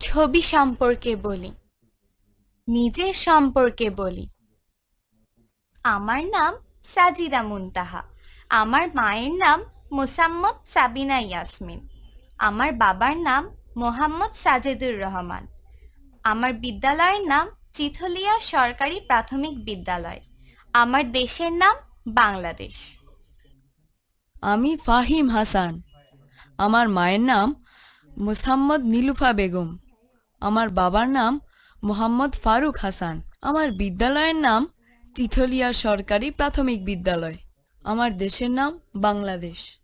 ছবি সম্পর্কে বলি। নিজের সম্পর্কে বলি। আমার নাম সাজিদা মুনতাহা। আমার মায়ের নাম মোসাম্মদ সাবিনা ইয়াসমিন। আমার বাবার নাম মোহাম্মদ সাজেদুর রহমান। আমার বিদ্যালয়ের নাম চিথলিয়া সরকারি প্রাথমিক বিদ্যালয়। আমার দেশের নাম বাংলাদেশ। আমি ফাহিম হাসান। আমার মায়ের নাম মোসাম্মদ নীলুফা বেগম। আমার বাবার নাম মোহাম্মদ ফারুক হাসান। আমার বিদ্যালয়ের নাম তিথলিয়া সরকারি প্রাথমিক বিদ্যালয়। আমার দেশের নাম বাংলাদেশ।